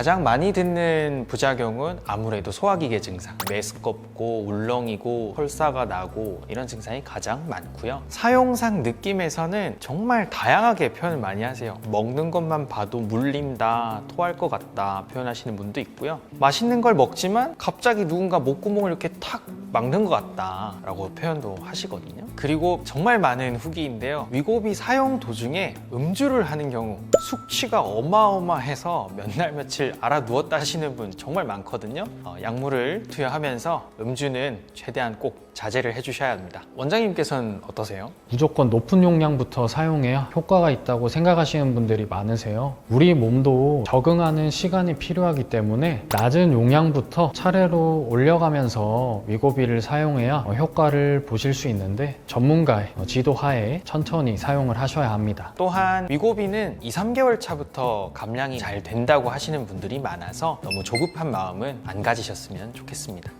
가장 많이 듣는 부작용은 아무래도 소화기계 증상, 메스껍고 울렁이고 설사가 나고 이런 증상이 가장 많고요. 사용상 느낌에서는 정말 다양하게 표현을 많이 하세요. 먹는 것만 봐도 물린다, 토할 것 같다 표현하시는 분도 있고요. 맛있는 걸 먹지만 갑자기 누군가 목구멍을 이렇게 탁 막는 것 같다라고 표현도 하시거든요. 그리고 정말 많은 후기인데요. 위고비 사용 도중에 음주를 하는 경우 숙취가 어마어마해서 몇 날 며칠 알아 누웠다 하시는 분 정말 많거든요. 어, 약물을 투여하면서 음주는 최대한 꼭 자제를 해주셔야 합니다. 원장님께서는 어떠세요? 무조건 높은 용량부터 사용해야 효과가 있다고 생각하시는 분들이 많으세요. 우리 몸도 적응하는 시간이 필요하기 때문에 낮은 용량부터 차례로 올려가면서 위고비 를 사용해야 효과를 보실 수 있는데 전문가의 지도 하에 천천히 사용을 하셔야 합니다. 또한 위고비는 2, 3개월 차부터 감량이 잘 된다고 하시는 분들이 많아서 너무 조급한 마음은 안 가지셨으면 좋겠습니다.